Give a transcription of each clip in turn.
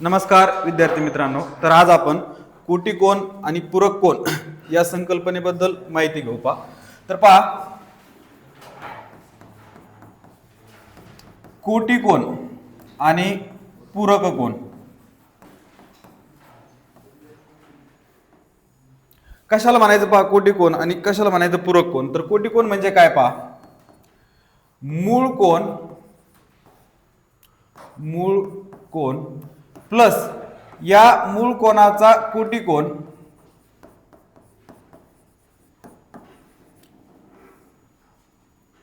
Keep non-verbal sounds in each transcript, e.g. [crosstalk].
नमस्कार विद्यार्थी मित्रांनो. तर आज आपण कोटी कोण आणि पूरक कोण या संकल्पनेबद्दल माहिती घेऊ पा तर पहा. कोटी कोण आणि पूरक कोण कशाला म्हणायचं पहा कोटी कोण आणि कशाला म्हणायचं पूरक कोण तर कोटी कोण म्हणजे काय पहा? मूळ कोण मूळ कोण प्लस या मूळ कोणाचा कोटी कोण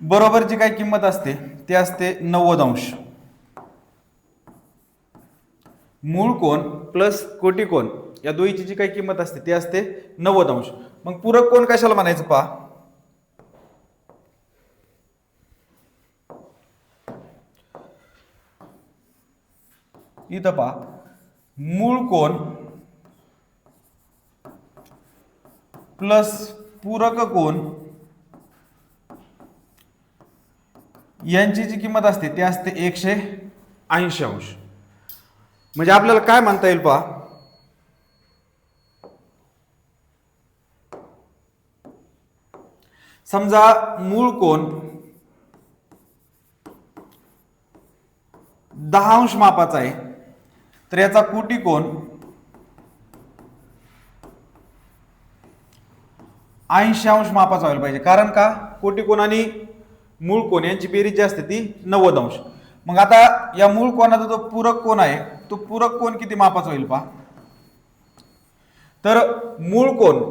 बरोबर जी काही किंमत असते ती असते नव्वद अंश. मूळ कोण प्लस कोटी कोण या दोईची जी काही किंमत असते ती असते नव्वद अंश. मग पूरक कोण कशाला म्हणायचं पहा? इथं पहा. मूळ कोण प्लस पूरक कोण यांची जी किंमत असते ती असते एकशे ऐंशी अंश. म्हणजे आपल्याला काय म्हणता येईल पहा? समजा मूळ कोण दहा अंश मापाचा आहे. तर याचा कोटी कोण? ऐंशी अंश मापाचा व्हायला पाहिजे. कारण का? कोटी कोण आणि मूळ कोण? यांची बेरीज जी असते ती नव्वद अंश मग आता या मूळ कोणाचा जो पूरक कोण आहे तो पूरक कोण किती मापाचा होईल पहा. तर मूळ कोण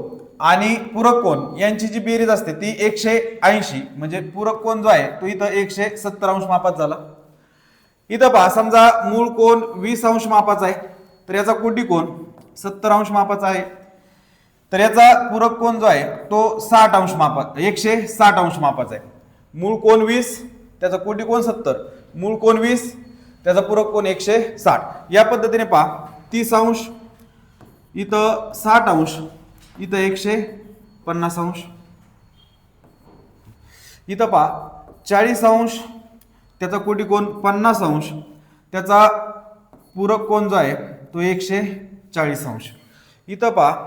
आणि पूरक कोण यांची जी बेरीज असते ती एकशे ऐंशी. म्हणजे पूरक कोण जो आहे तो इथं एकशे सत्तर अंश मापात झाला. इथं पहा समजा मूळ कोण वीस अंश मापाचा आहे तर याचा कोटी कोण सत्तर अंश मापाचा आहे. तर याचा पूरक कोण जो आहे तो साठ अंश मापा एकशे साठ अंश मापाचा आहे. मूळ कोण वीस त्याचा कोटी कोण सत्तर. मूळ कोण वीस त्याचा पूरक कोण एकशे साठ. या पद्धतीने पहा तीस अंश इथं साठ अंश इथं एकशे पन्नास अंश. इथं पहा चाळीस अंश त्याचा कोटी कोण? पन्नास अंश. त्याचा पूरक कोण जो आहे? तो एकशे चाळीस अंश. इथं पहा.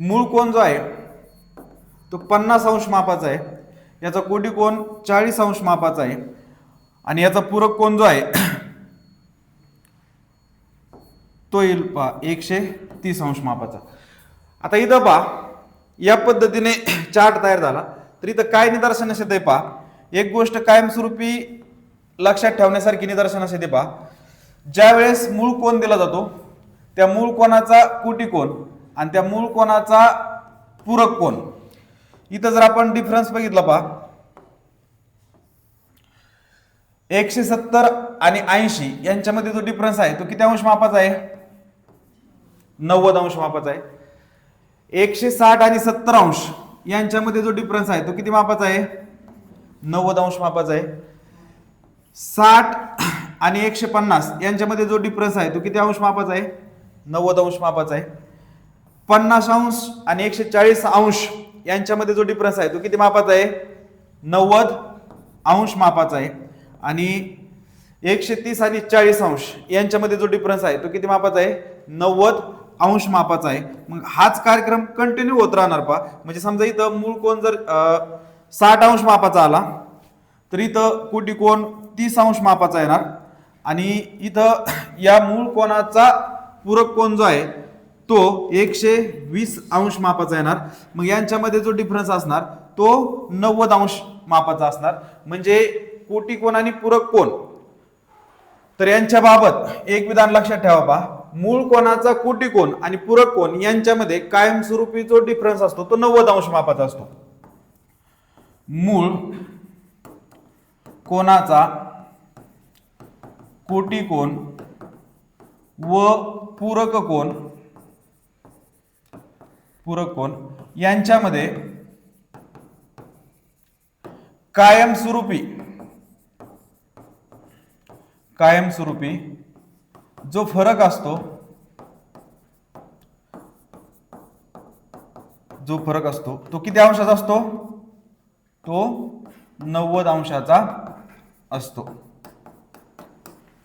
मूळ कोण जो आहे? तो पन्नास अंश मापाचा आहे. याचा कोटी कोण? चाळीस अंश मापाचा आहे. आणि याचा पूरक कोण जो आहे? तो येईल पहा एकशे तीस अंश मापाचा. आता इथं पहा या पद्धतीने चार्ट तयार झाला. तर इथं काय निदर्शनास येते पहा. एक गोष्ट कायमस्वरूपी लक्षात ठेवण्यासारखी निदर्शनास येते पहा. ज्या वेळेस मूळ कोण दिला जातो त्या मूळ कोणाचा कोटी कोण आणि त्या मूळ कोणाचा पूरक कोण? इथं जर आपण डिफरन्स बघितला पहा. एकशे सत्तर आणि ऐंशी यांच्यामध्ये जो डिफरन्स आहे तो किती अंश मापाचा आहे? नव्वद अंश मापाचा आहे. एकशे साठ आणि सत्तर अंश यांच्यामध्ये जो डिफरन्स आहे तो किती मापाचा आहे? नव्वद अंश मापाचा आहे. साठ आणि एकशे पन्नास यांच्यामध्ये जो डिफरन्स आहे तो किती अंश मापाचा आहे? नव्वद अंश मापाचा आहे. पन्नास अंश आणि एकशे चाळीस अंश यांच्यामध्ये जो डिफरन्स आहे तो किती मापाचा आहे? नव्वद अंश मापाचा आहे. आणि एकशे तीस आणि चाळीस अंश यांच्यामध्ये जो डिफरन्स आहे तो किती मापाचा आहे? नव्वद अंश मापाचा आहे. मग हाच कार्यक्रम कंटिन्यू होत राहणार पा म्हणजे समजा इथं मूळ कोण जर साठ अंश मापाचा आला तर इथं कोटी कोण तीस अंश मापाचा येणार. आणि इथं [clears throat] या मूळ कोणाचा पूरक कोण जो आहे तो एकशे वीस अंश मापाचा येणार. मग यांच्यामध्ये जो डिफरन्स असणार तो नव्वद अंश मापाचा असणार. म्हणजे कोटी कोण आणि पूरक कोण? तर यांच्या बाबत एक विधान लक्षात ठेवा पहा. मूळ कोणाचा कोटी कोण आणि पूरक कोण यांच्यामध्ये कायमस्वरूपी जो डिफरन्स असतो तो नव्वद अंश मापाचा असतो. मूळ कोणाचा कोटी कोण व पूरक कोण पूरक कोण यांच्यामध्ये कायमस्वरूपी कायमस्वरूपी जो फरक असतो जो फरक असतो तो किती अंशाचा असतो? तो नव्वद अंशाचा असतो.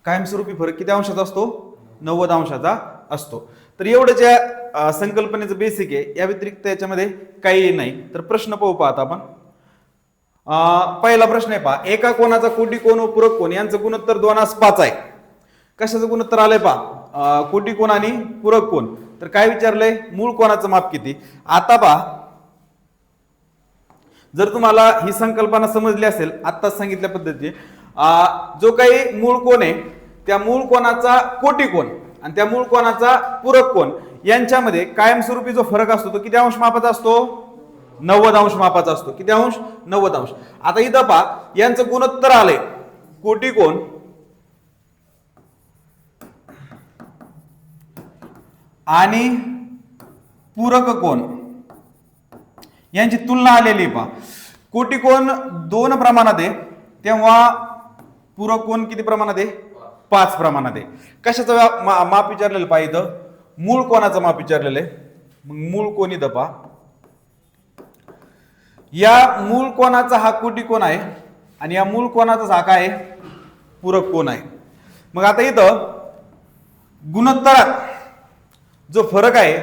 कायमस्वरूपी फरक किती अंशाचा असतो? नव्वद अंशाचा असतो. तर एवढं ज्या संकल्पनेचं बेसिक आहे या व्यतिरिक्त याच्यामध्ये काही नाही. तर प्रश्न पाहू पाहत आपण. पहिला प्रश्न आहे पहा एका कोणाचा कोटी कोण व पूरक कोण? यांचं गुणोत्तर दोनास पाच आहे. कशाचं गुणोत्तर आलंय पहा. कोटी कोण आणि पूरक कोण? तर काय विचारलंय? मूळ कोणाचं माप किती? आता पहा. जर तुम्हाला ही संकल्पना समजली असेल आत्ताच सांगितल्या पद्धतीने जो काही मूळ कोण आहे त्या मूळ कोणाचा कोटी कोण आणि त्या मूळ कोणाचा पूरक कोण यांच्यामध्ये कायमस्वरूपी जो फरक असतो तो किती अंश मापाचा असतो? नव्वद अंश मापाचा असतो. किती अंश? नव्वद अंश. आता इथं पहा यांचं गुणोत्तर आलंय. कोटी कोण? आणि पूरक कोण? यांची तुलना आलेली पहा. कोटी कोण दोन प्रमाणात आहे तेव्हा पूरक कोण किती प्रमाणात आहे? पाच प्रमाणात आहे. कशाचं मा- माप विचारलेलं पहा इथं. मूळ कोणाचं माप विचारलेलं आहे? मग मूळ कोण इथं पहा. या मूळ कोणाचा हा कोटी कोण आहे? आणि या मूळ कोणाचा हा काय आहे? पूरक कोण आहे. मग आता इथं गुणोत्तरात जो फरक आहे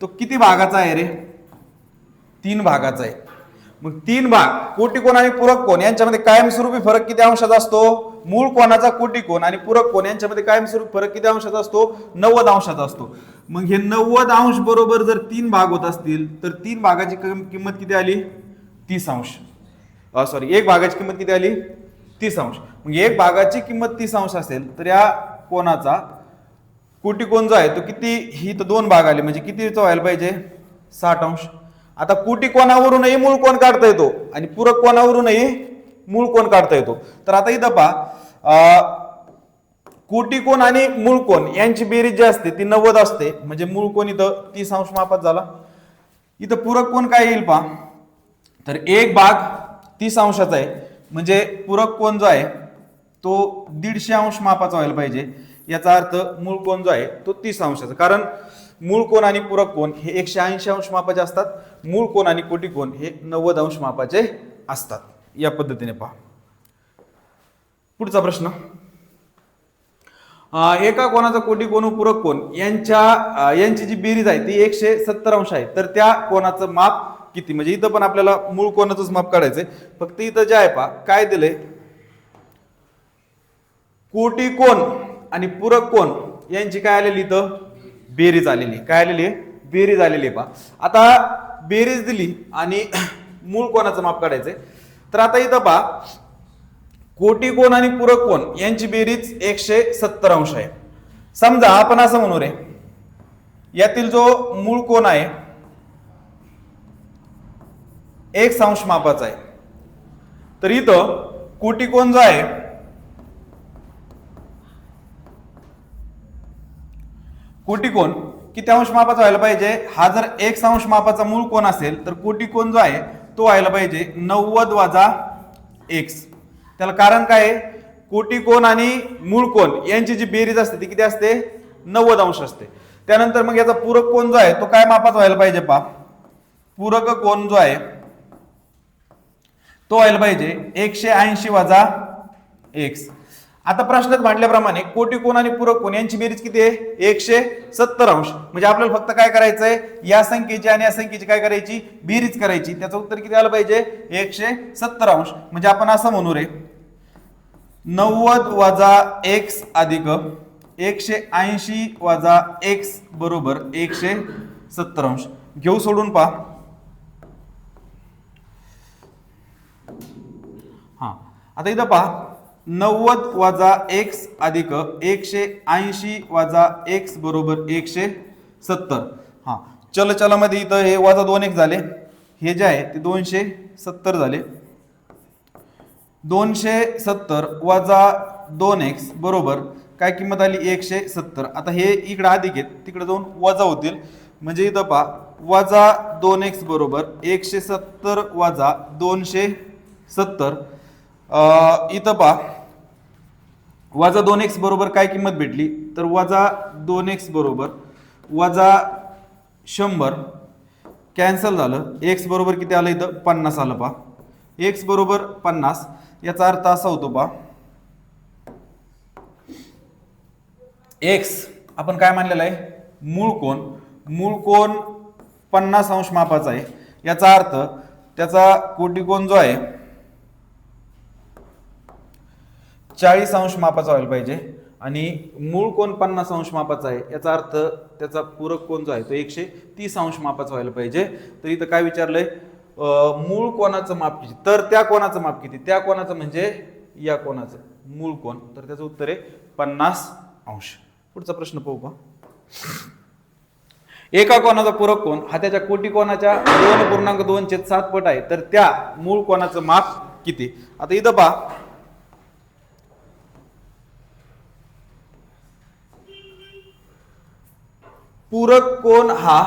तो किती भागाचा आहे रे? तीन भागाचा आहे. मग तीन भाग कोटी कोण आणि पूरक कोण यांच्यामध्ये कायमस्वरूपी फरक किती अंशाचा असतो? मूळ कोणाचा कोटी कोण आणि पूरक कोण यांच्यामध्ये कायमस्वरूपी फरक किती अंशाचा असतो? नव्वद अंशाचा असतो. मग हे नव्वद अंश बरोबर जर तीन भाग होत असतील तर तीन भागाची किंमत किती आली? तीस अंश. सॉरी एक भागाची किंमत किती आली? तीस अंश. मग एक भागाची किंमत तीस अंश असेल तर या कोणाचा कोटी कोण जो आहे तो किती ही तर दोन भाग आले म्हणजे कितीचा व्हायला पाहिजे? साठ अंश. आता कोटी कोणावरूनही मूळ कोण काढता येतो? आणि पूरक कोणावरूनही मूळ कोण काढता येतो? तर आता इथं पहा कोटी कोण आणि मूळ कोण यांची बेरीज जी असते ती नव्वद असते. म्हणजे मूळ कोण इथं तीस अंश मापात झाला. इथं पूरक कोण काय येईल पहा? तर एक भाग तीस अंशाचा आहे. म्हणजे पूरक कोण जो आहे तो दीडशे अंश मापाचा व्हायला पाहिजे. याचा अर्थ मूळ कोण जो आहे तो तीस अंशाचा. कारण मूळ कोण आणि पूरक कोण हे एकशे ऐंशी अंश मापाचे असतात. मूळ कोण आणि कोटी कोण हे नव्वद अंश मापाचे असतात. या पद्धतीने पहा. पुढचा प्रश्न. एका कोणाचा कोटी कोण पूरक कोण यांच्या यांची जी बेरीज आहे ती एकशे सत्तर अंश आहे. तर त्या कोणाचं माप किती? म्हणजे इथं पण आपल्याला मूळ कोणाचंच माप काढायचंय. फक्त इथं जे आहे पा काय दिलंय? कोटी कोण आणि पूरक कोण? यांची काय आलेली इथं? बेरीज आलेली. काय आलेली? आहे बेरीज आलेली आहे पा आता बेरीज दिली आणि [clears throat] मूळ कोणाचं माप काढायचंय? तर आता इथं पा कोटी कोण आणि पूरक कोण? यांची बेरीज एकशे सत्तर अंश आहे. समजा आपण असं म्हणू रे. यातील जो मूळ कोण आहे एक अंश मापाचा आहे. तर इथं कोटी कोण जो आहे कोटी कोण किती अंश मापाचा व्हायला पाहिजे. हा जर एक अंश मापाचा मूळ कोण असेल तर कोटी कोण जो आहे तो व्हायला पाहिजे नव्वद वाजा एक्स त्याला कारण काय आहे? कोटी कोण आणि मूळ कोण यांची जी बेरीज असते ती किती असते? नव्वद अंश असते. त्यानंतर मग याचा पूरक कोण जो आहे तो काय मापाचा व्हायला पाहिजे पा पूरक कोण जो आहे तो व्हायला पाहिजे एकशे ऐंशी वाजा एक्स आता प्रश्नात मांडल्याप्रमाणे कोटी कोण आणि पूरक कोण? यांची बेरीज किती आहे? एकशे सत्तर अंश. म्हणजे आपल्याला फक्त काय करायचंय? या संख्येची आणि या संख्येची काय करायची? बेरीज करायची. त्याचं उत्तर किती आलं पाहिजे? एकशे सत्तर अंश. म्हणजे आपण असं म्हणू रे. नव्वद वजा एक्स अधिक एकशे ऐंशी वजा एक्स बरोबर एकशे सत्तर अंश. घेऊ सोडून पहा. हा. आता इथं पहा. नव्वद वजा एक्स अधिक एकशे ऐंशी वजा एक्स बरोबर एकशे सत्तर. हा चल चलामध्ये इथं हे वजा दोन एक झाले. हे जे आहे ते दोनशे सत्तर झाले. दोनशे सत्तर वजा दोन एक्स बरोबर काय किंमत आली? एकशे सत्तर. आता हे इकडं अधिक आहेत तिकडे जाऊन वजा होतील. म्हणजे इथं पहा वजा दोन एक्स बरोबर एकशे सत्तर वजा दोनशे सत्तर. इथं पहा. वजा दोन एक्स बरोबर काय किंमत भेटली? तर वजा दोन एक्स बरोबर वजा शंभर. कॅन्सल झालं. एक्स बरोबर किती आलं इथं? पन्नास आलं पहा. एक्स बरोबर पन्नास. याचा अर्थ असा होतो पहा. एक्स आपण काय मानलेलं आहे? मूळ कोण मूळ कोण पन्नास अंश मापाचा आहे. याचा अर्थ त्याचा कोटिकोन जो आहे चाळीस अंश मापाचा व्हायला पाहिजे. आणि मूळ कोण पन्नास अंश मापाचा आहे याचा अर्थ त्याचा पूरक कोण जो आहे तो एकशे तीस अंश मापाचा व्हायला पाहिजे. तर इथं काय विचारलंय? मूळ कोणाचं माप किती? तर त्या कोणाचं माप किती? त्या कोणाचं म्हणजे या कोणाचं मूळ कोण तर त्याचं उत्तर आहे पन्नास अंश. पुढचा प्रश्न पाहू का? एका कोणाचा पूरक कोण हा त्याच्या कोटी कोणाच्या दोन पूर्णांक दोन छेद सात पट आहे. तर त्या मूळ कोणाचं माप किती? आता इथं पहा. पूरक कोण हा?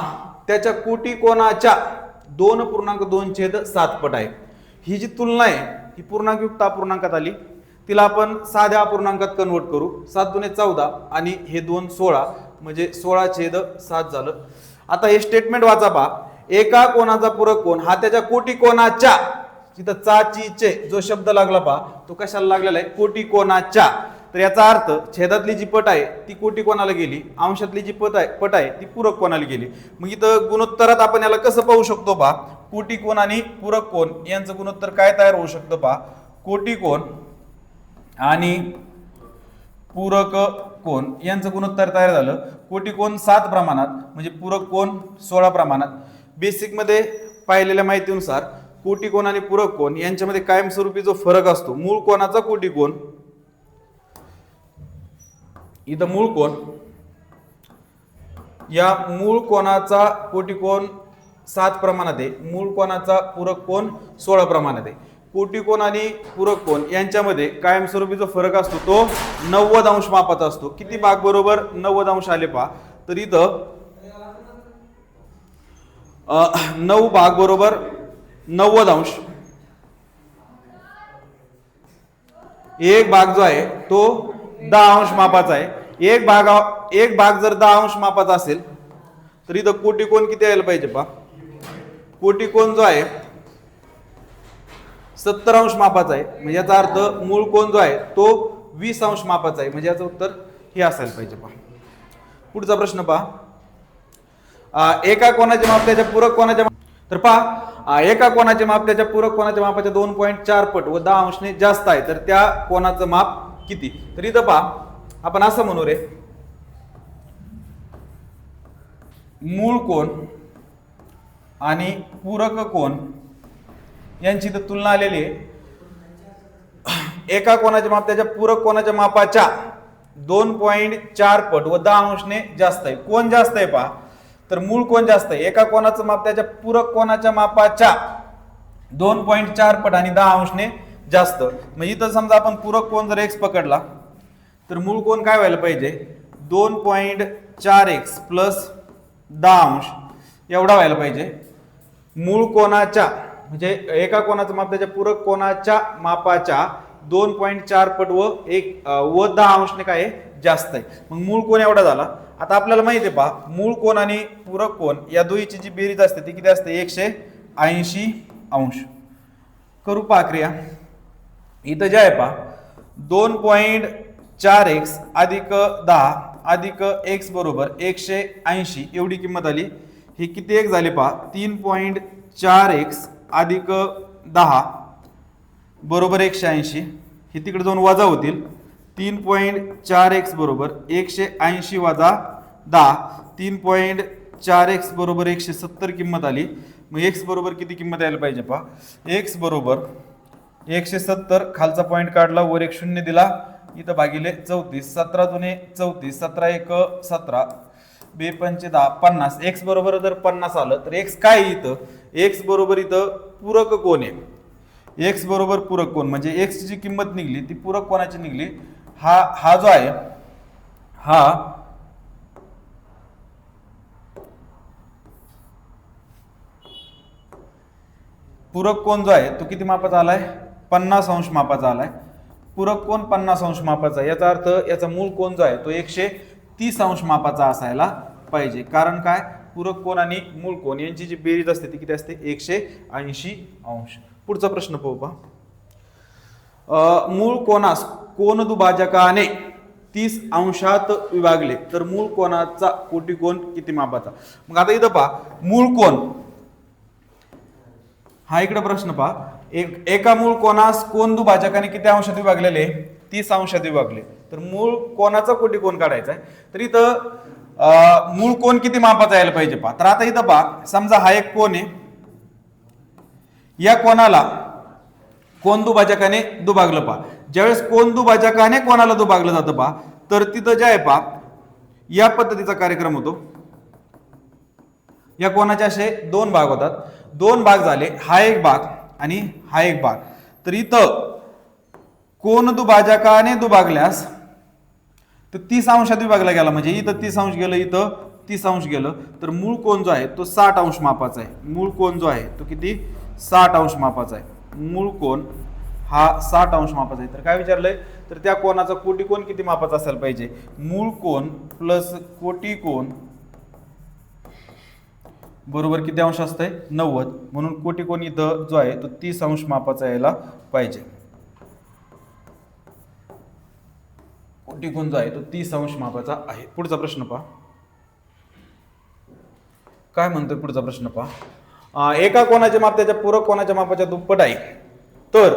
त्याच्या कोटी कोणाच्या दोन पूर्णांक दोन छेद सात पट आहे. ही जी तुलना आहे ही पूर्णांकयुक्त अपूर्णांकात आली. तिला आपण साध्या अपूर्णांकात कन्वर्ट करू. सात दुने चौदा आणि हे दोन सोळा म्हणजे सोळा छेद सात झालं. आता हे स्टेटमेंट वाचा पा एका कोणाचा पूरक कोण हा त्याच्या कोटी कोणाच्या तिथं चाची चे जो शब्द लागला पा तो कशाला लागलेला आहे? कोटी कोणाच्या तर याचा अर्थ छेदातली जी पट आहे ती कोटी कोणाला गेली? अंशातली जी पट आहे पट आहे ती पूरक कोणाला गेली? मग इथं गुणोत्तरात आपण याला कसं पाहू शकतो पा कोटी कोण आणि पूरक कोण यांचं गुणोत्तर काय तयार होऊ शकतं पा कोटी कोण आणि पूरक कोण यांचं गुणोत्तर तयार झालं. कोटी कोण सात प्रमाणात म्हणजे पूरक कोण सोळा प्रमाणात. बेसिकमध्ये पाहिलेल्या माहितीनुसार कोटी कोण आणि पूरक कोण यांच्यामध्ये कायमस्वरूपी जो फरक असतो मूळ कोणाचा? कोटी कोण. इथं मूळ कोण? या मूळ कोणाचा कोटी कोण सात प्रमाणात आहे. मूळ कोणाचा पूरक कोण? सोळा प्रमाणात आहे. कोटी कोण आणि पूरक कोण? यांच्यामध्ये कायमस्वरूपी जो फरक असतो तो नव्वद अंश मापाचा असतो. किती भाग बरोबर? नव्वद अंश आले पहा. तर इथं नऊ भाग बरोबर नव्वद अंश. एक भाग जो आहे तो दहा अंश मापाचा आहे. एक भाग एक भाग जर दहा अंश मापाचा असेल तर इथं कोटी कोण किती यायला पाहिजे पा कोटी कोण जो आहे सत्तर अंश मापाचा आहे. म्हणजे याचा अर्थ मूळ कोण जो आहे तो वीस अंश मापाचा आहे. म्हणजे याचं उत्तर हे असायला पाहिजे पहा. पुढचा प्रश्न पहा. एका कोणाचे माप त्याच्या पूरक कोणाच्या माप- तर पहा एका कोणाचे माप त्याच्या पूरक कोणाच्या मापाच्या दोन पॉईंट चार पट व दहा अंशने जास्त आहे. तर त्या कोणाचं माप किती? तर इथं पहा. आपण असं म्हणू रे. मूळ कोण आणि पूरक कोण यांची तर तुलना आलेली आहे. एका कोणाच्या माप त्याच्या पूरक कोणाच्या मापाच्या? दोन पॉईंट चार पट व दहा अंशने जास्त आहे. कोण जास्त आहे पहा? तर मूळ कोण जास्त आहे? एका कोणाचं माप त्याच्या पूरक कोणाच्या मापाच्या? दोन पॉईंट चार पट आणि दहा अंशने जास्त. मग इथं समजा आपण पूरक कोण जर एक्स पकडला तर मूळ कोण काय व्हायला पाहिजे? दोन पॉईंट चार एक्स प्लस दहा अंश एवढा व्हायला पाहिजे. मूळ कोणाच्या म्हणजे एका कोणाचं माप त्याच्या पूरक कोणाच्या मापाच्या दोन पॉईंट चार पट व एक व दहा अंशने काय आहे? जास्त आहे. मग मूळ कोण एवढा झाला? आता आपल्याला माहिती आहे पहा मूळ कोण आणि पूरक कोण या दोहीची जी बेरीज असते ती किती असते? एकशे ऐंशी अंश. करू पाक्रिया इथं जे आहे पहा दोन पॉईंट चार एक्स अधिक दहा अधिक एक्स बरोबर एकशे ऐंशी एवढी किंमत आली. ही किती एक झाली पहा तीन पॉईंट चार एक्स अधिक दहा बरोबर एकशे ऐंशी. हे तिकडे दोन वजा होतील. तीन पॉईंट चार एक्स बरोबर एकशे ऐंशी वजा दहा. तीन पॉईंट चार एक्स बरोबर एकशे सत्तर किंमत आली. मग एक्स बरोबर किती किंमत यायला पाहिजे पहा? एक्स बरोबर एकशे सत्तर खालचा पॉईंट काढला वर एक शून्य दिला. इथं भागिले चौतीस सतरा जुने चौतीस सतरा एक सतरा. बे पंचे दहा पन्नास. एक्स बरोबर जर पन्नास आलं तर एक्स काय आहे इथं? एक्स बरोबर इथं पूरक कोण आहे? एक्स बरोबर पूरक कोण म्हणजे एक्सची किंमत निघली ती पूरक कोणाची निघली? हा हा जो आहे हा पूरक कोण जो आहे तो किती मापाचा आलाय? पन्नास अंश मापाचा आलाय. पूरक कोण पन्नास अंश मापाचा? याचा अर्थ याचा मूळ कोण जो आहे तो एकशे तीस अंश मापाचा असायला पाहिजे. कारण काय? पूरक कोण आणि मूळ कोण यांची जी बेरीज असते ती किती असते? एकशे ऐंशी अंश. पुढचा प्रश्न पाहू पहा. मूळ कोणास कोण दुभाजकाने तीस अंशात विभागले तर मूळ कोणाचा कोटी कोण किती मापाचा? मग आता इथं पहा. मूळ कोण हा इकडे प्रश्न पहा. एक एका मूळ कोणास कोण दुभाजकाने किती अंशात विभागलेले? तीस अंशात विभागले. तर मूळ कोणाचा कोटी कोण काढायचा आहे? तर इथं मूळ कोण किती मापाचा यायला पाहिजे पहा. तर आता इथं पा समजा हा एक कोण आहे. या कोणाला कोण दुभाजकाने दुभागलं पहा. ज्यावेळेस कोण दुभाजकाने कोणाला दुभागलं जातं पहा तर तिथं जे आहे पा या पद्धतीचा कार्यक्रम होतो. या कोणाचे असे दोन भाग होतात. दोन भाग झाले. हा एक भाग. आणि हा एक भाग. तर इथं कोण दुभाजकाने दुभागल्यास तर तीस अंशात विभागला गेला. म्हणजे इथं तीस अंश गेलं इथं तीस अंश गेलं. तर मूळ कोण जो आहे तो साठ अंश मापाचा आहे. मूळ कोण जो आहे तो किती? साठ अंश मापाचा आहे. मूळ कोण हा साठ अंश मापाचा आहे. तर काय विचारलंय? तर त्या कोणाचा कोटी कोण किती मापाचा असायला पाहिजे? मूळ कोण प्लस कोटी कोण बरोबर किती अंश असतंय? नव्वद. म्हणून कोटी कोणी द जो आहे तो तीस अंश मापाचा यायला पाहिजे. कोटी कोण जो आहे तो तीस अंश मापाचा आहे. पुढचा प्रश्न पहा. काय म्हणतोय पुढचा प्रश्न पहा? एका कोणाचे माप त्याच्या पूरक कोणाच्या मापाच्या दुप्पट आहे? तर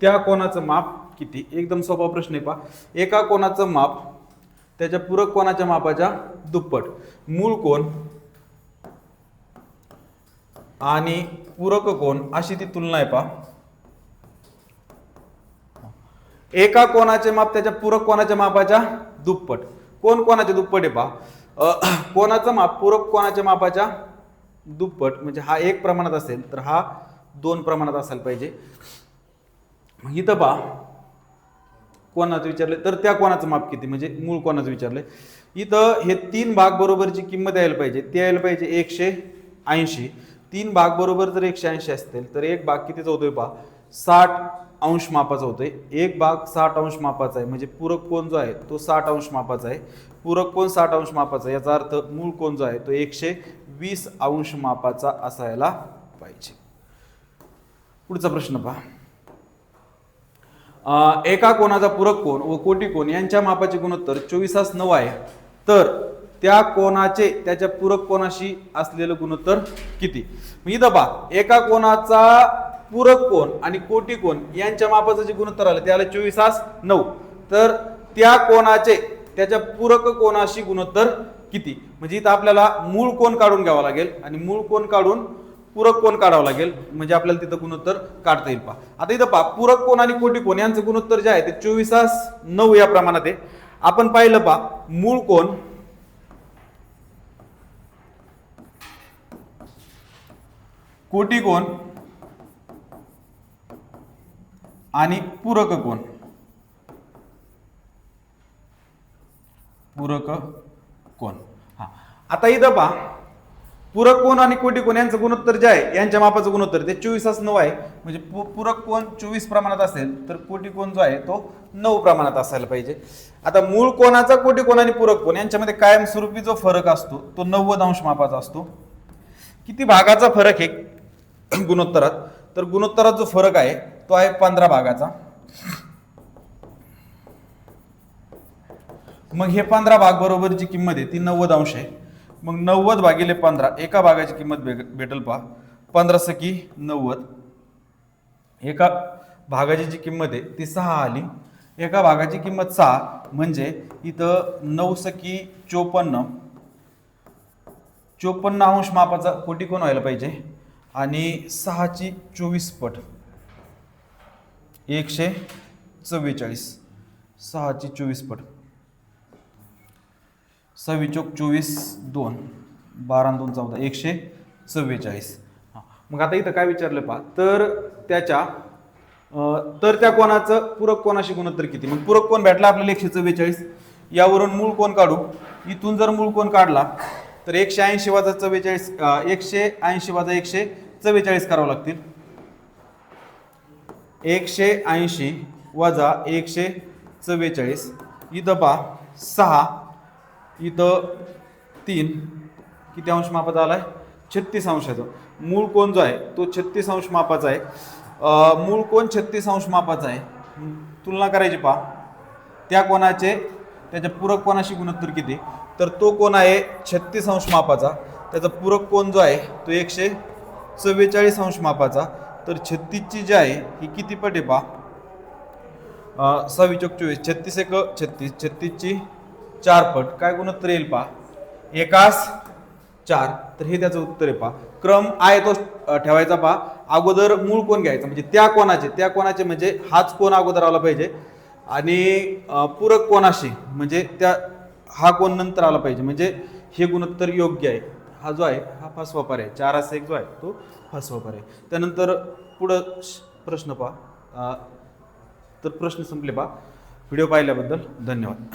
त्या कोणाचं माप किती? एकदम सोपा प्रश्न आहे पहा. एका कोणाचं माप त्याच्या पूरक कोणाच्या मापाच्या दुप्पट? मूळ कोण? आणि पूरक कोण अशी ती तुलना आहे पहा. एका कोणाचे माप त्याच्या पूरक कोणाच्या मापाच्या? दुप्पट. कोण कोणाचे दुप्पट आहे पहा? कोणाचं माप पूरक कोणाच्या मापाच्या? दुप्पट. म्हणजे हा एक प्रमाणात असेल तर हा दोन प्रमाणात असायला पाहिजे. मग इथं पहा. कोणाचं विचारले तर त्या कोणाचं माप किती? म्हणजे मूळ कोणाचं विचारलंय? इथं हे तीन भाग बरोबरची किंमत यायला पाहिजे. ते यायला पाहिजे एकशे ऐंशी. तीन भाग बरोबर जर एकशे ऐंशी असतील तर एक भाग कितीचा होतोय पहा? साठ अंश मापाचा होतोय. एक भाग साठ अंश मापाचा आहे. म्हणजे पूरक कोण जो आहे तो साठ अंश मापाचा आहे. पूरक कोण साठ अंश मापाचा आहे? याचा अर्थ मूळ कोण जो आहे तो एकशे वीस अंश मापाचा असायला पाहिजे. पुढचा प्रश्न पहा. एका कोणाचा पूरक कोण व कोटी कोण यांच्या मापाचे गुणोत्तर चोवीसास नऊ आहे. तर त्या कोणाचे त्याच्या पूरक कोणाशी असलेलं गुणोत्तर किती? मग इथं पहा एका कोणाचा पूरक कोण आणि कोटी कोण यांच्या मापाचं जे गुणोत्तर आलं ते आलं चोवीसास नऊ. तर त्या कोणाचे त्याच्या पूरक कोणाशी गुणोत्तर किती? म्हणजे इथं आपल्याला मूळ कोण काढून घ्यावा लागेल आणि मूळ कोण काढून पूरक कोण काढावं लागेल म्हणजे आपल्याला तिथं गुणोत्तर काढता येईल पहा. आता इथं पहा पूरक कोण आणि कोटी कोण यांचं गुणोत्तर जे आहे ते चोवीसास नऊ या प्रमाणात आहे. आपण पाहिलं पहा मूळ कोण कोटी कोण? आणि पूरक कोण? पूरक कोण? हा. आता इथं पहा. पूरक कोण आणि कोटी कोण यांचं गुणोत्तर जे आहे यांच्या मापाचं गुणोत्तर ते चोवीसच नऊ आहे. म्हणजे पू- पूरक कोण चोवीस प्रमाणात असेल तर कोटी कोण जो आहे तो नऊ प्रमाणात असायला पाहिजे. आता मूळ कोणाचा कोटी कोण आणि पूरक कोण यांच्यामध्ये कायमस्वरूपी जो फरक असतो तो नव्वद अंश मापाचा असतो. किती भागाचा फरक आहे? [clears throat] गुणोत्तरात. तर गुणोत्तरात जो फरक आहे तो आहे पंधरा भागाचा. मग हे पंधरा भाग बरोबरची किंमत आहे ती नव्वद अंश आहे. मग नव्वद भागिले पंधरा एका भागाची किंमत भेटल भेटेल पहा. पंधरा सकी नव्वद. एका भागाची जी किंमत आहे ती सहा आली. एका भागाची किंमत सहा म्हणजे इथं नऊ सकी चोपन्न. चोपन्न अंश मापाचा कोटी कोण व्हायला पाहिजे? आणि सहाची चोवीस पट. एकशे चव्वेचाळीस. सहाची चोवीस पट. सव्वीस चोक चोवीस दोन. बारा दोन चौदा. एकशे चव्वेचाळीस. हां. मग आता इथं काय विचारलं पहा? तर त्याच्या तर त्या कोणाचं पूरक कोणाशी गुणोत्तर किती? मग पूरक कोण भेटला आपल्याला एकशे चव्वेचाळीस? यावरून मूळ कोण काढू? इथून जर मूळ कोण काढला तर एकशे ऐंशी वाजा चव्वेचाळीस एकशे ऐंशी वाजा एकशे चव्वेचाळीस करावं लागतील. एकशे ऐंशी वजा एकशे चव्वेचाळीस. इथं पहा सहा. इथं तीन. किती अंश मापाचा आहे छत्तीस अंशाचा मूळ कोण जो आहे तो छत्तीस अंश मापाचा आहे. मूळ कोण छत्तीस अंश मापाचा आहे? तुलना करायची पहा. त्या कोणाचे त्याच्या पूरक कोणाशी गुणोत्तर किती? तर तो कोण आहे छत्तीस अंश मापाचा. त्याचा पूरक कोण जो आहे तो एकशे चव्वेचाळीस अंश मापाचा. तर छत्तीसची जी आहे ही किती पट आहे पहा? सव्वीस चोक चोवीस छत्तीस एक छत्तीस छत्तीसची चार पट. काय गुणोत्तर येईल पहा? एकास चार. तर हे त्याचं उत्तर आहे पहा. क्रम आहे तो ठेवायचा पहा. अगोदर मूळ कोण घ्यायचा? म्हणजे त्या कोणाचे त्या कोणाचे म्हणजे हाच कोण अगोदर आला पाहिजे. आणि पूरक कोणाशी म्हणजे त्या हा कोण नंतर आला पाहिजे. म्हणजे हे गुणोत्तर योग्य आहे. हा जो आहे हा फास वापर आहे चार असा एक जो आहे तो फास वापर आहे त्यानंतर पुढं श- प्रश्न पहा. तर प्रश्न संपले पहा. व्हिडिओ पाहिल्याबद्दल धन्यवाद.